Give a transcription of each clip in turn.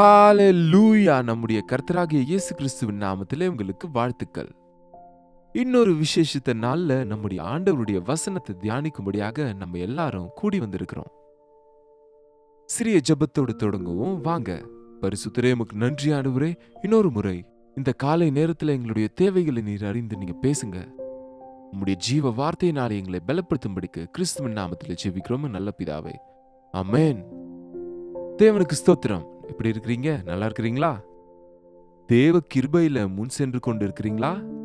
ஹalleluya நம்முடைய கர்த்தராகிய இயேசு கிறிஸ்துவின் நாமத்திலே உங்களுக்கு வாழ்த்துக்கள். இன்னொரு விசேஷித்த நாளில் நம்முடைய ஆண்டவருடைய வசனத்தை தியானிக்கும்படியாக நம்ம எல்லாரும் கூடி வந்திருக்கிறோம். சிறிய ஜெபத்தோடு தொடங்குவோம். வாங்க பரிசுத்தரே உமக்கு நன்றி ஆண்டவரே. இன்னொரு முறை இந்த காலை நேரத்தில் எங்களுடைய தேவைகளை நீர் அறிந்து நீங்க பேசுங்க. உங்களுடைய ஜீவ வார்த்தையினால் எங்களை பலப்படுத்தும்படிக்கு கிறிஸ்துவின் நாமத்தில் ஜெபிக்கிறோம். நல்ல பிதாவே. அமேன் தேவனுக்கு ஸ்தோத்திரம். எப்படி இருக்கிறீங்க? நல்லா இருக்கிறீங்களா? தேவ கிருபையில முன் சென்று கொண்டு இருக்கிறீங்களா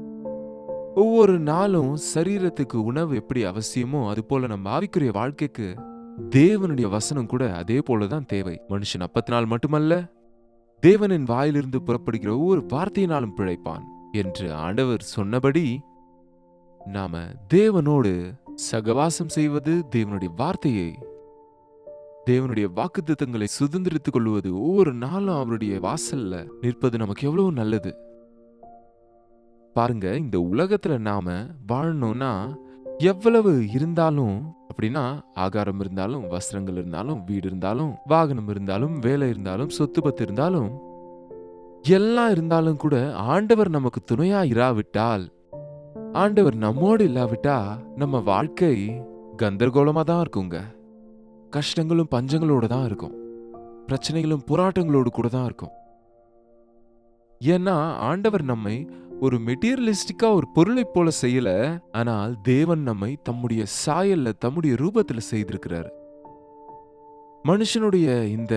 ஒவ்வொரு நாளும் சரீரத்துக்கு உணவு எப்படி அவசியமோ அது போல நம்ம ஆவிக்குரிய வாழ்க்கைக்கு தேவனுடைய வசனம் கூட அதே போலதான் தேவை. மனுஷன் அப்பத்து நாள் மட்டுமல்ல தேவனின் வாயிலிருந்து புறப்படுகிற ஒவ்வொரு வார்த்தையினாலும் பிழைப்பான் என்று ஆண்டவர் சொன்னபடி நாம தேவனோடு சகவாசம் செய்வது தேவனுடைய வார்த்தையை தேவனுடைய வாக்குத்தத்தங்களை சுதந்திரித்துக் கொள்வது ஒவ்வொரு நாளும் அவருடைய வாசல்ல நிற்பது நமக்கு எவ்வளவு நல்லது. பாருங்க இந்த உலகத்துல நாம வாழணும்னா எவ்வளவு இருந்தாலும் அப்படின்னா ஆகாரம் இருந்தாலும் வஸ்திரங்கள் இருந்தாலும் வீடு இருந்தாலும் வாகனம் இருந்தாலும் வேலை இருந்தாலும் சொத்து பத்து இருந்தாலும் எல்லாம் இருந்தாலும் கூட ஆண்டவர் நமக்கு துணையா இராவிட்டால் ஆண்டவர் நம்மோடு இல்லாவிட்டா நம்ம வாழ்க்கை கந்தர்கோலமா தான் இருக்குங்க. கஷ்டங்களும் பஞ்சங்களோடு தான் இருக்கும். பிரச்சனைகளும் போராட்டங்களோடு கூட தான் இருக்கும். ஏன்னா ஆண்டவர் நம்மை ஒரு மெட்டீரியலிஸ்டிக்கா ஒரு பொருளை போல செய்யல ஆனால் தேவன் நம்மை தம்முடைய சாயல்ல தம்முடைய ரூபத்துல செய்திருக்கிறார். மனுஷனுடைய இந்த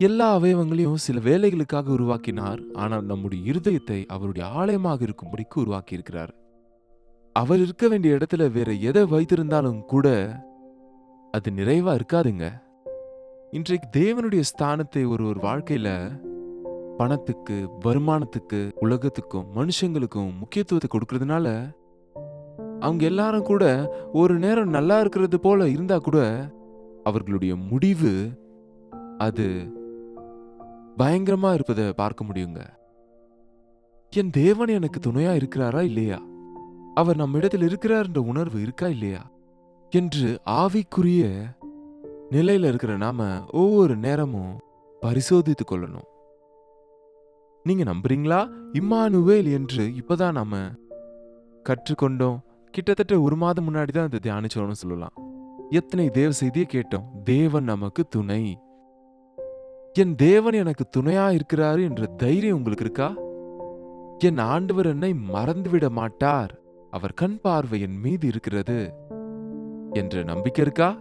எல்லா அவயவங்களையும் சில வேலைகளுக்காக உருவாக்கினார் ஆனால் நம்முடைய இருதயத்தை அவருடைய ஆலயமாக இருக்கும்படிக்கு உருவாக்கி இருக்கிறார் அவர் இருக்க வேண்டிய இடத்துல வேற எதை வைத்திருந்தாலும் கூட அது நிறைவா இருக்காதுங்க. இன்றைக்கு தேவனுடைய ஸ்தானத்தை ஒரு ஒரு வாழ்க்கையில பணத்துக்கு வருமானத்துக்கு உலகத்துக்கும் மனுஷங்களுக்கும் முக்கியத்துவத்தை கொடுக்கறதுனால அவங்க எல்லாரும் கூட ஒரு நேரம் நல்லா இருக்கிறது போல இருந்தா கூட அவர்களுடைய முடிவு அது பயங்கரமா இருப்பதை பார்க்க முடியுங்க. என் தேவன் எனக்கு துணையா இருக்கிறாரா இல்லையா? அவர் நம்மிடத்தில் இருக்கிறார் என்ற உணர்வு இருக்கா இல்லையா? என்று ஆவிக்குரிய நிலையில இருக்கிற நாம ஒவ்வொரு நேரமும் பரிசோதித்துக் கொள்ளணும். நீங்க நம்புறீங்களா? இம்மானுவேல் என்று இப்பதான் நாம கற்றுக்கொண்டோம். கிட்டத்தட்ட ஒரு மாதம் முன்னாடி தான் இந்த தியானிச்சோம்னு சொல்லலாம். எத்தனை தேவ செய்தியை கேட்டோம்? தேவன் நமக்கு துணை. என் தேவன் எனக்கு துணையா இருக்கிறாரு என்ற தைரியம் உங்களுக்கு இருக்கா? என் ஆண்டவர் என்னை மறந்துவிட மாட்டார். அவர் கண் பார்வை என் மீது இருக்கிறது. என்ற நம்பிக்கை இருக்கா?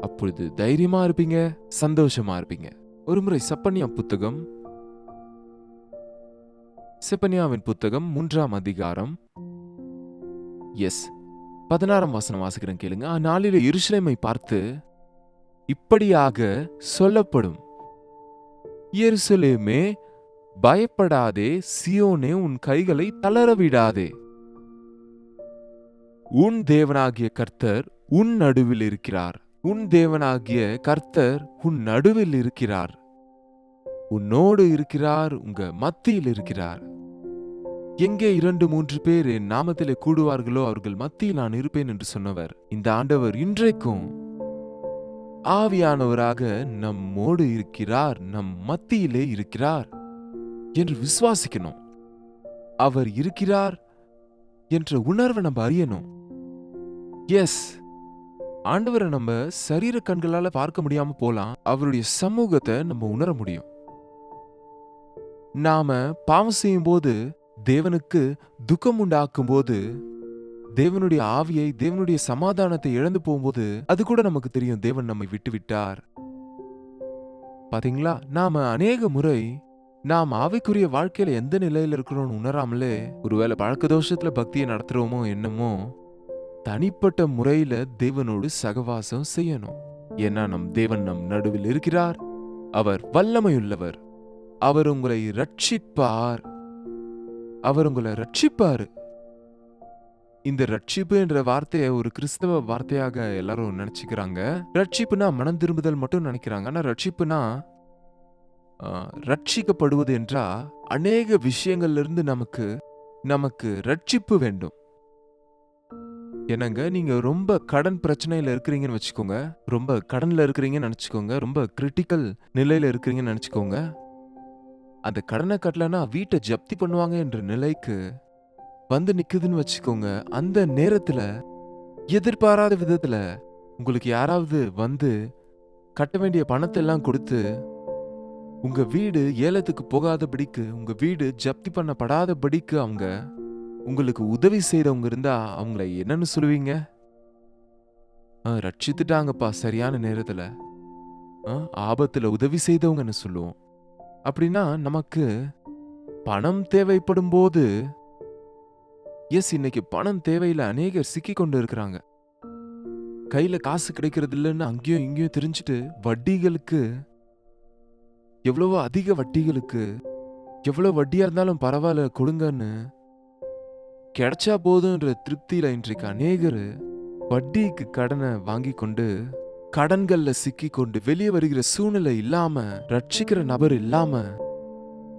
அப்பொழுது தைரியமா இருப்பீங்க சந்தோஷமா இருப்பீங்க. ஒருமுறை சப்பனியா புத்தகம் செப்பனியாவின் புத்தகம் மூன்றாம் அதிகாரம். எஸ் பதினாறாம் வசனம் வாசிக்கிறேன் கேளுங்க. அந்நாளிலே எருசலேமை பார்த்து இப்படியாக சொல்லப்படும். எருசலேமே பயப்படாதே சியோனே உன் கைகளை தளர விடாதே உன் தேவனாகிய கர்த்தர் உன் நடுவில் இருக்கிறார். உன் தேவனாகிய கர்த்தர் உன் நடுவில் இருக்கிறார். உன்னோடு இருக்கிறார் உங்க மத்தியில் இருக்கிறார். எங்கே இரண்டு மூன்று பேர் என் நாமத்திலே கூடுவார்களோ அவர்கள் மத்தியில் நான் இருப்பேன் என்று சொன்னவர். இந்த ஆண்டவர் இன்றைக்கும் ஆவியானவராக நம்மோடு இருக்கிறார் நம் மத்தியிலே இருக்கிறார் என்று விசுவாசிக்கணும். அவர் இருக்கிறார் என்ற உணர்வை நம்ம அறியணும். எஸ் ஆண்டவரை நம்ம சரீர கண்களால பார்க்க முடியாம போலாம். அவருடைய சமூகத்தை நம்ம உணர முடியும். நாம பாவம் செய்யும் போது தேவனுக்கு துக்கம் உண்டாக்கும் போது தேவனுடைய ஆவியை தேவனுடைய சமாதானத்தை இழந்து போகும்போது அது கூட நமக்கு தெரியும் தேவன் நம்மை விட்டு விட்டார் பாத்தீங்களா? நாம அநேக முறை நாம் ஆவிக்குரிய வாழ்க்கையில எந்த நிலையில இருக்கிறோம்னு உணராமலே ஒருவேளை பழக்க தோஷத்துல பக்தியை நடத்துறோமோ என்னமோ தனிப்பட்ட முறையில தேவனோடு சகவாசம் செய்யணும். ஏன்னா நம் தேவன் நம் நடுவில் இருக்கிறார். அவர் வல்லமையுள்ளவர். அவர் உங்களை ரட்சிப்பார் அவர் உங்களை ரட்சிப்பாரு இந்த ரட்சிப்பு என்ற வார்த்தையை ஒரு கிறிஸ்தவ வார்த்தையாக எல்லாரும் நினைச்சுக்கிறாங்க. ரட்சிப்புனா மனம் திரும்புதல் மட்டும் நினைக்கிறாங்க. ஆனா ரட்சிப்புனா ரட்சிக்கப்படுவது என்றா அநேக விஷயங்கள்ல இருந்து நமக்கு நமக்கு ரட்சிப்பு வேண்டும். என்னங்க நீங்க ரொம்ப கடன் பிரச்சனையில இருக்கிறீங்கன்னு வச்சுக்கோங்க. ரொம்ப கடன்ல இருக்கிறீங்கன்னு நினைச்சுக்கோங்க. ரொம்ப கிரிட்டிக்கல் நிலையில இருக்கிறீங்கன்னு நினைச்சுக்கோங்க. அந்த கடனை கட்டலனா வீட்டை ஜப்தி பண்ணுவாங்க என்ற நிலைக்கு வந்து நிக்குதுன்னு வச்சுக்கோங்க. அந்த நேரத்துல எதிர்பாராத விதத்துல உங்களுக்கு யாராவது வந்து கட்ட வேண்டிய பணத்தை எல்லாம் கொடுத்து உங்க வீடு ஏலத்துக்கு போகாதபடிக்கு உங்க வீடு ஜப்தி பண்ணப்படாதபடிக்கு அவங்க உங்களுக்கு உதவி செய்தவங்க இருந்தா அவங்கள என்னன்னு சொல்லுவீங்க? ஆ, ரட்சித்துட்டாங்கப்பா சரியான நேரத்தில். ஆ, உதவி செய்தவங்கன்னு சொல்லுவோம். அப்படின்னா நமக்கு பணம் தேவைப்படும் போது எஸ் இன்னைக்கு பணம் தேவையில் அநேகர் சிக்கி கொண்டு இருக்கிறாங்க. கையில் காசு கிடைக்கிறது இல்லைன்னு அங்கேயும் இங்கேயும் தெரிஞ்சுட்டு வட்டிகளுக்கு எவ்வளவோ அதிக வட்டிகளுக்கு எவ்வளோ வட்டியாக இருந்தாலும் பரவாயில்ல கொடுங்கன்னு கிடைச்சா போதுன்ற திருப்தியில் இன்றைக்கு அநேகர் வட்டிக்கு கடனை வாங்கி கொண்டு கடன்கள்ல சிக்கி கொண்டு வெளியே வருகிற சூழ்நிலை இல்லாம ரட்சிக்கிற நபர் இல்லாம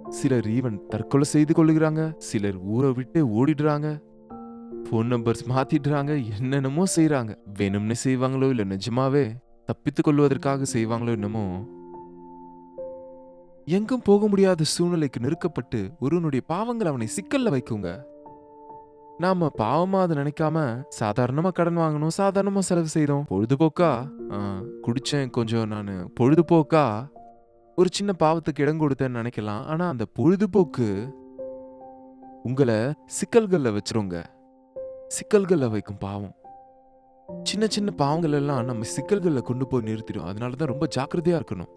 சிலர் ஈவன் தற்கொலை செய்து கொள்ளுகிறாங்க சிலர் ஊரை விட்டு ஓடிடுறாங்க ஃபோன் நம்பர்ஸ் மாத்திடுறாங்க என்னென்னமோ செய்கிறாங்க வேணும்னே செய்வாங்களோ இல்லை நிஜமாவே தப்பித்து கொள்வதற்காக செய்வாங்களோ என்னமோ? எங்கும் போக முடியாத சூழ்நிலைக்கு நெருக்கப்பட்டு ஒருவனுடைய பாவங்கள் அவனை சிக்கல்ல வைக்குங்க. நாம பாவமா அதை நினைக்காம சாதாரணமா கடன் வாங்கணும் சாதாரணமா செலவு செய்தோம் பொழுதுபோக்கா? குடிச்சேன் கொஞ்சம் நான். பொழுதுபோக்கா? ஒரு சின்ன பாவத்துக்கு இடம் கொடுத்தேன்னு நினைக்கலாம். ஆனா அந்த பொழுதுபோக்கு உங்களை சிக்கல்களில் வச்சிருங்க. சிக்கல்களில் வைக்கும் பாவம். சின்ன சின்ன பாவங்கள் எல்லாம் நம்ம சிக்கல்களில் கொண்டு போய் நிறுத்திடும். அதனால தான் ரொம்ப ஜாக்கிரதையா இருக்கணும்.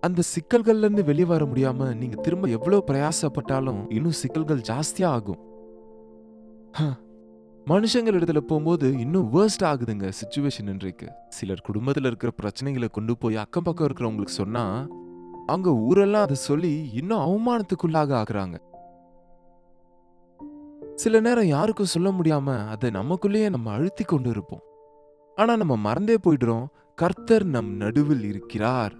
அந்த சிக்கல்கள்லேருந்து வெளியே வர முடியாம நீங்க திரும்ப எவ்வளோ பிரயாசப்பட்டாலும் இன்னும் சிக்கல்கள் ஜாஸ்தியாக ஆகும். மனுஷங்கள் இடத்துல போகும்போது இன்னும் வேர்ஸ்ட் ஆகுதுங்க சுச்சுவேஷன் இன்றைக்கு. சிலர் குடும்பத்துல இருக்கிற பிரச்சனைகளை கொண்டு போய் அக்கம் பக்கம் இருக்கிறவங்களுக்கு சொன்னா அங்க ஊரெல்லாம் அதை சொல்லி இன்னும் அவமானத்துக்குள்ளாக ஆகுறாங்க. சில நேரம் யாருக்கும் சொல்ல முடியாம அதை நமக்குள்ளேயே நம்ம அழுத்தி கொண்டு இருப்போம். ஆனா நம்ம மறந்தே போயிடுறோம். கர்த்தர் நம் நடுவில் இருக்கிறார்.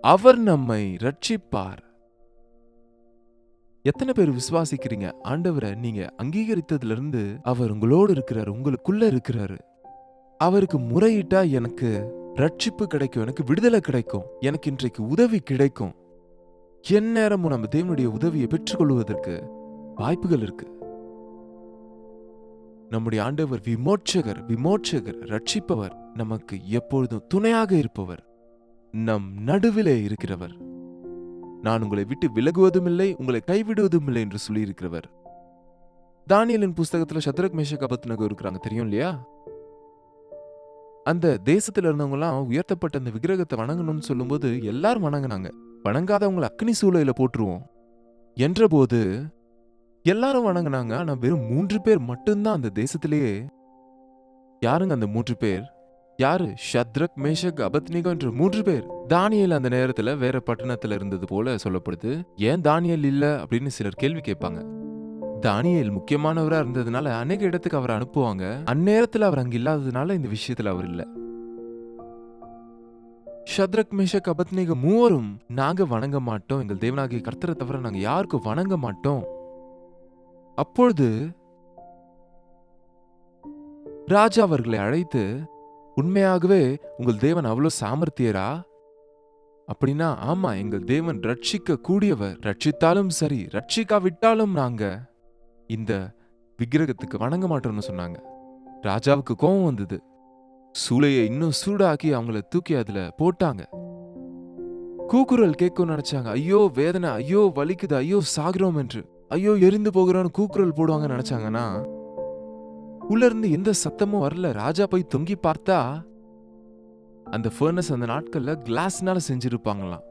அவர் நம்மை ரட்சிப்பார். எத்தனை பேர் விசுவாசிக்கிறீங்க? ஆண்டவரை நீங்க அங்கீகரித்ததுல இருந்து அவர் உங்களோடு இருக்கிறார் உங்களுக்குள்ள இருக்கிறாரு. அவருக்கு முறையிட்டா எனக்கு ரட்சிப்பு கிடைக்கும் எனக்கு விடுதலை கிடைக்கும் எனக்கு இன்றைக்கு உதவி கிடைக்கும். எந்நேரமும் நம்ம தேவனுடைய உதவியை பெற்றுக்கொள்வதற்கு வாய்ப்புகள் இருக்கு. நம்முடைய ஆண்டவர் விமோட்சகர் விமோட்சகர் ரட்சிப்பவர் நமக்கு எப்பொழுதும் துணையாக இருப்பவர். நம் நடுவிலே இருக்கிறவர். நான் உங்களை விட்டு விலகுவதும் இல்லை உங்களை கைவிடுவதும் இல்லை என்று சொல்லியிருக்கிறவர். தானியலின் புஸ்தகத்தில் சத்ரக் மேஷக் அபத்னகோ இருக்கிறாங்க. தெரியும் இல்லையா? அந்த தேசத்தில் இருந்தவங்களாம் உயர்த்தப்பட்ட அந்த விக்கிரகத்தை வணங்கணும்னு சொல்லும்போது எல்லாரும் வணங்கினாங்க. வணங்காதவங்களை அக்னி சூழலில் போட்டுருவோம் என்றபோது எல்லாரும் வணங்கினாங்க. ஆனால் வெறும் மூன்று பேர் மட்டும்தான் அந்த தேசத்திலேயே. யாருங்க அந்த மூன்று பேர்? யாரு? ஷத்ரக் மேஷக் அபத்னிகோ என்று மூன்று பேர். தானியல் அந்த நேரத்துல வேற பட்டணத்துல இருந்தது போல சொல்லப்படுது. ஏன் தானியல் இல்ல? அப்படின்னு சிலர் கேள்வி கேட்பாங்க. தானியல் முக்கியமானவரா இருந்ததுனால அநேக இடத்துக்கு அவரை அனுப்புவாங்க. அந்நேரத்துல அவர் அங்க இல்லாததுனால இந்த விஷயத்துல அவர் இல்ல. ஷத்ரக் மேஷக் அபத்னிக மூவரும் நாங்க வணங்க மாட்டோம். எங்கள் தேவனாகிய கர்த்தரை தவிர நாங்க யாருக்கும் வணங்க மாட்டோம். அப்பொழுது ராஜா அவர்களை அழைத்து உண்மையாகவே உங்கள் தேவன் அவ்வளோ சாமர்த்தியரா? அப்படின்னா ஆமா எங்கள் தேவன் ரட்சிக்க கூடியவர் ரட்சித்தாலும் சரி ரட்சிக்காவிட்டாலும் நாங்க இந்த விக்கிரகத்துக்கு வணங்க மாட்டோம்னு சொன்னாங்க. ராஜாவுக்கு கோபம் வந்தது. சூளையை இன்னும் சூடாக்கி அவங்கள தூக்கி அதுல போட்டாங்க. கூக்குரல் கேட்கும் நினைச்சாங்க. ஐயோ வேதனை ஐயோ வலிக்குது ஐயோ சாகிறோம் என்று. ஐயோ எரிந்து போகிறோம்னு கூக்குரல் போடுவாங்க நினைச்சாங்கன்னா உள்ள இருந்து எந்த சத்தமும் வரல. ராஜா போய் தொங்கி பார்த்தா அந்த ஃபர்னஸ் அந்த நாட்கள்ல கிளாஸ்னால செஞ்சிருப்பாங்களாம்.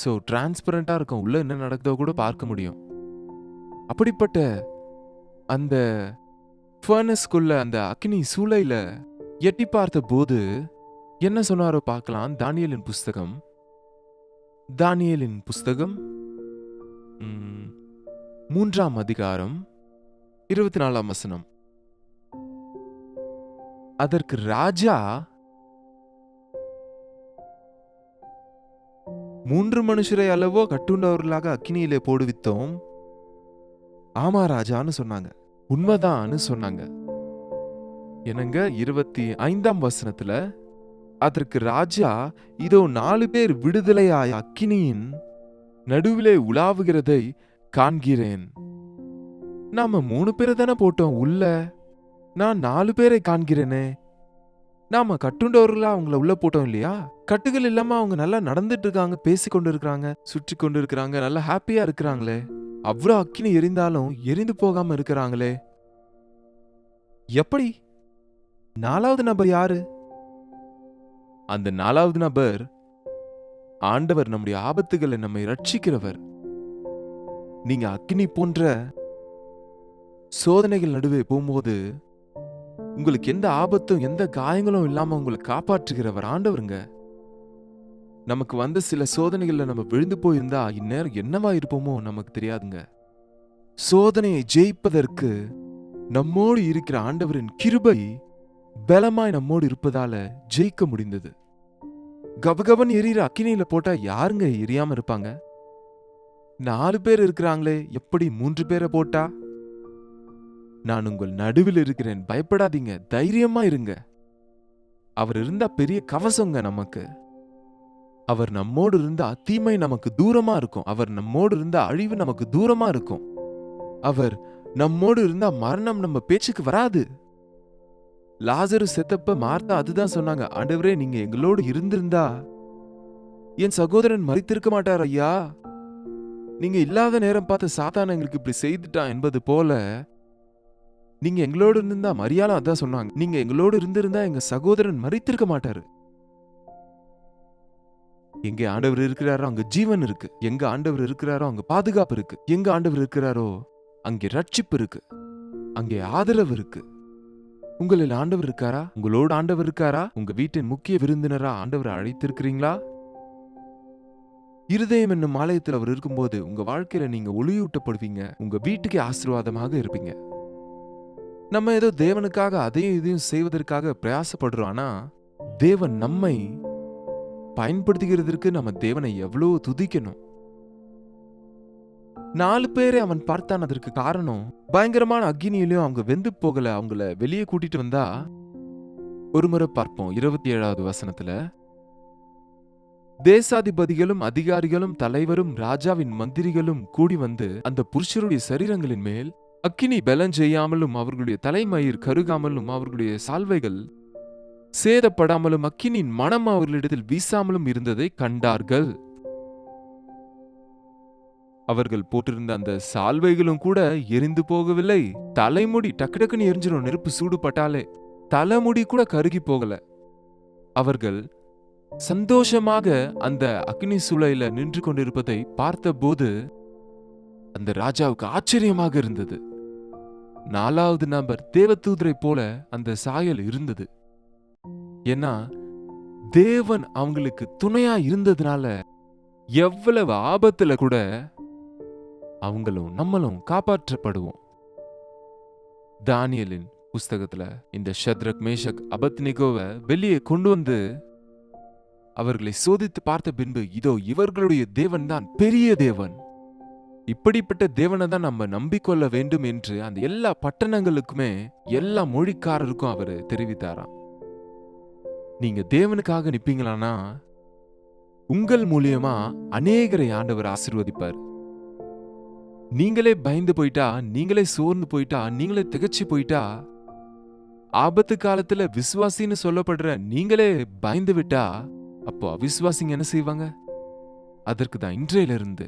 ஸோ டிரான்ஸ்பரண்டா இருக்கும். உள்ள என்ன நடக்குதோ கூட பார்க்க முடியும். அப்படிப்பட்ட அந்த ஃபர்னஸ்குள்ள அந்த அக்னி சூளையில எட்டி பார்த்த போது என்ன சொன்னாரோ பார்க்கலாம். தானியலின் புஸ்தகம். தானியலின் புஸ்தகம் மூன்றாம் அதிகாரம் இருபத்தி நாலாம் வசனம். அதற்கு ராஜா மூன்று மனுஷரை அளவோ கட்டுண்டவர்களாக அக்கினியிலே போடுவித்தோம். ஆமா ராஜான்னு சொன்னாங்க. உண்மைதான்னு சொன்னாங்க. என்னங்க இருபத்தி ஐந்தாம் வசனத்துல அதற்கு ராஜா இதோ நாலு பேர் விடுதலையாய் அக்கினியின் நடுவிலே உலாவுகிறதை காண்கிறேன். நாம மூணு பேரை தானே போட்டோம் உள்ள? நான் நாலு பேரை காண்கிறேனே. நாம கட்டுண்டவர்களா அவங்கள உள்ள போட்டோம் இல்லையா? கட்டுகள் இல்லாம அவங்க நல்லா நடந்துட்டு இருக்காங்க பேசி கொண்டு இருக்கிறாங்க சுற்றி கொண்டு இருக்கிறாங்க நல்லா ஹாப்பியா இருக்கிறாங்களே. அவ்வளோ அக்கினி எரிந்தாலும் எரிந்து போகாம இருக்கிறாங்களே. எப்படி? நாலாவது நபர் யாரு? அந்த நாலாவது நபர் ஆண்டவர் நம்முடைய ஆபத்துகளை நம்மை ரட்சிக்கிறவர் நீங்க அக்னி போன்ற சோதனைகள் நடுவே போகும்போது உங்களுக்கு எந்த ஆபத்தும் எந்த காயங்களும் இல்லாம உங்களை காப்பாற்றுகிறவர் ஆண்டவருங்க. நமக்கு வந்த சில சோதனைகள்ல நம்ம விழுந்து போயிருந்தா இந்நேரம் என்னவா இருப்போமோ நமக்கு தெரியாதுங்க. சோதனையை ஜெயிப்பதற்கு நம்மோடு இருக்கிற ஆண்டவரின் கிருபை பலமாய் நம்மோடு இருப்பதால ஜெயிக்க முடிந்தது. கபகபன் எரியிற அக்கினியில போட்டா யாருங்க எரியாம இருப்பாங்க? நாலு பேர் இருக்கிறாங்களே எப்படி மூன்று பேரை போட்டா? நான் உங்கள் நடுவில் இருக்கிறேன். பயப்படாதீங்க. தைரியமா இருங்க. அவர் இருந்தா பெரிய கவசங்க நமக்கு. அவர் நம்மோடு இருந்தா தீமை நமக்கு தூரமா இருக்கும். அவர் நம்மோடு இருந்தா அழிவு நமக்கு தூரமா இருக்கும். அவர் நம்மோடு இருந்தா மரணம் நம்ம பேச்சுக்கு வராது. லாசரு செத்தப்ப மார்த்தா அதுதான் சொன்னாங்க. ஆண்டவரே நீங்க எங்களோடு இருந்திருந்தா என் சகோதரன் மறித்திருக்க மாட்டார் ஐயா. நீங்க இல்லாத நேரம் பார்த்து சாத்தான் எங்களுக்கு இப்படி செய்துட்டான் என்பது போல நீங்க எங்களோடு இருந்திருந்தா மரியாதை அதான் சொன்னாங்க. நீங்க எங்களோடு இருந்திருந்தா எங்க சகோதரன் மறித்திருக்க மாட்டாரு. எங்க ஆண்டவர் இருக்கிறாரோ அங்க ஜீவன் இருக்கு. எங்க ஆண்டவர் இருக்கிறாரோ அங்க பாதுகாப்பு இருக்கு. எங்க ஆண்டவர் இருக்கிறாரோ அங்கே ரட்சிப்பு இருக்கு. அங்கே ஆதரவு இருக்கு. உங்களில் ஆண்டவர் இருக்காரா? உங்களோட ஆண்டவர் இருக்காரா? உங்க வீட்டின் முக்கிய விருந்தினரா ஆண்டவரை அழைத்திருக்கிறீங்களா? இருதயம் என்னும் ஆலயத்தில் அவர் இருக்கும்போது உங்க வாழ்க்கையில நீங்க ஒளியூட்டப்படுவீங்க. உங்க வீட்டுக்கே ஆசீர்வாதமாக இருப்பீங்க. நம்ம ஏதோ தேவனுக்காக அதையும் இதையும் செய்வதற்காக பிரயாசப்படுறோம். ஆனா தேவன் நம்மை பயன்படுத்துகிறதற்கு நம்ம தேவனை எவ்வளோ துதிக்கணும். நாலு பேரை அவன் பார்த்தான். அதற்கு காரணம் பயங்கரமான அக்னியிலையும் அவங்க வெந்து போகல. அவங்கள வெளியே கூட்டிட்டு வந்தா ஒரு முறை பார்ப்போம். இருபத்தி ஏழாவது வசனத்துல தேசாதிபதிகளும் அதிகாரிகளும் தலைவரும் ராஜாவின் மந்திரிகளும் கூடி வந்து அந்த புருஷருடைய சரீரங்களின் மேல் அக்கினி பலன் செய்யாமலும் அவர்களுடைய தலைமயிர் கருகாமலும் அவர்களுடைய சால்வைகள் சேதப்படாமலும் அக்கினின் மனம் அவர்களிடத்தில் வீசாமலும் இருந்ததை கண்டார்கள். அவர்கள் போட்டிருந்த அந்த சால்வைகளும் கூட எரிந்து போகவில்லை. தலைமுடி டக்கு டக்குன்னு எரிஞ்சிரும் நெருப்பு சூடுபட்டாலே. தலைமுடி கூட கருகி போகல. அவர்கள் சந்தோஷமாக அந்த அக்னி சூளையில நின்று கொண்டிருப்பதை பார்த்தபோது அந்த ராஜாவுக்கு ஆச்சரியமாக இருந்தது. நாலாவது நபர் தேவதூதரை போல அந்த சாயல் இருந்தது. ஏன்னா தேவன் அவங்களுக்கு துணையா இருந்ததுனால எவ்வளவு ஆபத்துல கூட அவங்களும் நம்மளும் காப்பாற்றப்படுவோம். தானியலின் புஸ்தகத்துல இந்த ஷத்ரக் மேஷக் அபத்னிகோவை வெளியே கொண்டு வந்து அவர்களை சோதித்து பார்த்த பின்பு இதோ இவர்களுடைய தேவன் தான் பெரிய தேவன். இப்படிப்பட்ட தேவனை தான் நம்ம நம்பிக்கொள்ள வேண்டும் என்று அந்த எல்லா பட்டணங்களுக்குமே எல்லா மொழிக்காரருக்கும் அவர் தெரிவித்தாராம். நீங்க தேவனுக்காக நிப்பீங்களானா உங்கள் மூலியமா அநேகரை ஆண்டவர் ஆசிர்வதிப்பார். நீங்களே பயந்து போயிட்டா நீங்களே சோர்ந்து போயிட்டா நீங்களே திகச்சு போயிட்டா ஆபத்து காலத்துல விசுவாசின்னு சொல்லப்படுற நீங்களே பயந்து விட்டா அப்போ அவிசுவாசிங்க என்ன செய்வாங்க? அதற்கு தான் இன்றையில இருந்து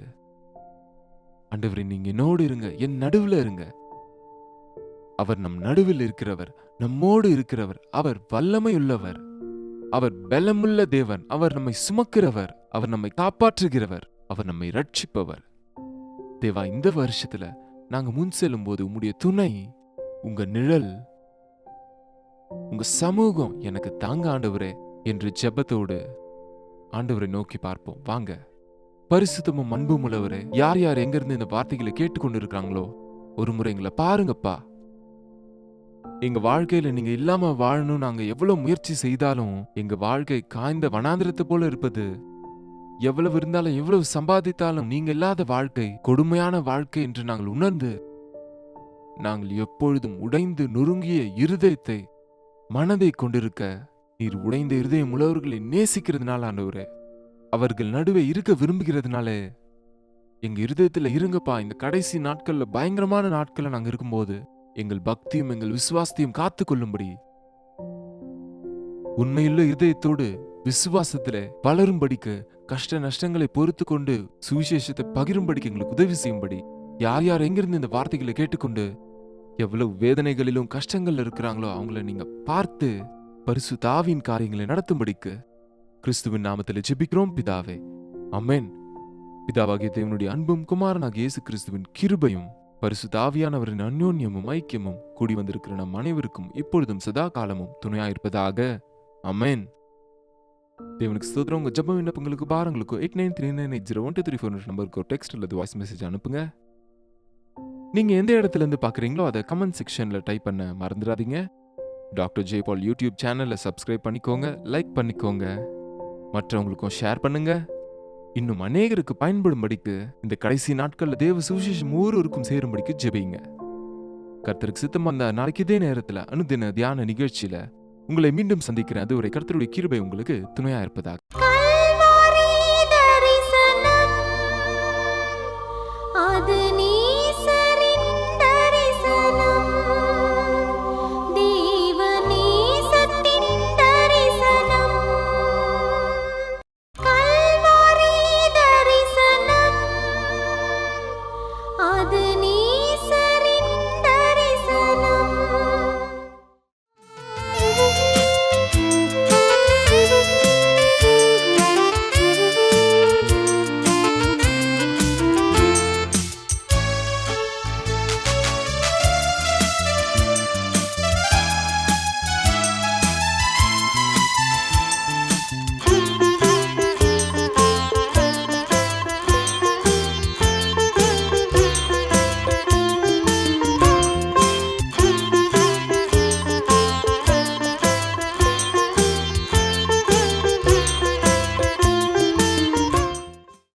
ஆண்டவரே நீங்க என்னோடு இருங்க என் நடுவுல இருங்க. அவர் நம் நடுவில் இருக்கிறவர் நம்மோடு இருக்கிறவர் அவர் வல்லமையுள்ளவர். அவர் பலமுள்ள தேவன் அவர் நம்மை சுமக்கிறவர் அவர் நம்மை காப்பாற்றுகிறவர் அவர் நம்மை ரட்சிப்பவர் தேவா இந்த வருஷத்துல நாங்க முன் செல்லும் போது உம்முடைய துணை உங்க நிழல் உங்க சமூகம் எனக்கு தாங்க ஆண்டவரே என்று ஜெபத்தோடு ஆண்டவரை நோக்கி பார்ப்போம். வாங்க. பரிசுத்தமும் அன்பும் உள்ளவரே யார் யார் எங்கிருந்து இந்த வார்த்தைகளை கேட்டுக்கொண்டு இருக்காங்களோ ஒரு முறை எங்களை பாருங்கப்பா. எங்க வாழ்க்கையில நீங்க இல்லாம வாழணும் நாங்க எவ்வளவு முயற்சி செய்தாலும் எங்க வாழ்க்கை காய்ந்த வனாந்திரத்தை போல இருப்பது. எவ்வளவு இருந்தாலும் எவ்வளவு சம்பாதித்தாலும் நீங்க இல்லாத வாழ்க்கை கொடுமையான வாழ்க்கை என்று நாங்கள் உணர்ந்து நாங்கள் எப்பொழுதும் உடைந்து நொறுங்கிய இருதயத்தை மனதை கொண்டிருக்க நீர் உடைந்த இருதயம் உழவர்களை நேசிக்கிறதுனால ஆண்டவரே அவர்கள் நடுவே இருக்க விரும்புகிறதுனால எங்க இருதயத்துல இருங்கப்பா இந்த கடைசி நாட்கள்ல பயங்கரமான நாட்கள்ல நாங்க இருக்கும்போது எங்கள் பக்தியும் எங்கள் விசுவாசத்தையும் காத்து கொள்ளும்படி உண்மையுள்ள இருதயத்தோடு விசுவாசத்துல வளரும்படிக்கு கஷ்ட நஷ்டங்களை பொறுத்து கொண்டு சுவிசேஷத்தை பகிரும்படிக்கு எங்களுக்கு உதவி செய்யும்படி யார் யார் எங்கிருந்து இந்த வார்த்தைகளை கேட்டுக்கொண்டு எவ்வளவு வேதனைகளிலும் கஷ்டங்கள்ல இருக்கிறாங்களோ அவங்கள நீங்க பார்த்து பரிசு தாவின் காரியங்களை நடத்தும்படிக்கு கிறிஸ்துவின் நாமத்தில் ஜெபிக்கிறோம் பிதாவே. அமேன் பிதாவாகிய தேவனுடைய அன்பும் குமாரனாகிய இயேசு கிறிஸ்துவின் கிருபையும் பரிசு தாவியானவரின் அந்யோன்யமும் ஐக்கியமும் கூடி வந்திருக்கிற நம் அனைவருக்கும் இப்பொழுதும் சதா காலமும் துணையாயிருப்பதாக அமேன் தேவனுக்கு சுதந்திரம் உங்க ஜப்ப விண்ணப்பங்களுக்கு பாரங்களுக்கும் eight nine three nine eight zero one two three four நம்பருக்கு டெக்ஸ்ட் அல்லது வாய்ஸ் மெசேஜ் அனுப்புங்க. நீங்கள் எந்த இடத்துல இருந்து அதை கமெண்ட் செக்ஷனில் டைப் பண்ண மறந்துடாதீங்க. டாக்டர் ஜெய்பால் யூடியூப் சேனலில் சப்ஸ்கிரைப் பண்ணிக்கோங்க லைக் பண்ணிக்கோங்க. மற்றவங்களுக்கும் ஷேர் பண்ணுங்க. இன்னும் அநேகருக்கு பயன்படும்படிக்கு இந்த கடைசி நாட்கள்ல தேவ சுவிசேஷம் ஒவ்வொருவருக்கும் சேரும்படிக்கு ஜெபிங்க. கர்த்தருக்கு சித்தம் அந்த நாளைக்கு இதே நேரத்துல அனுதின தியான நிகழ்ச்சியில உங்களை மீண்டும் சந்திக்கிறேன். அதுவரை கர்த்தருடைய கிருபை உங்களுக்கு துணையா இருப்பதாக.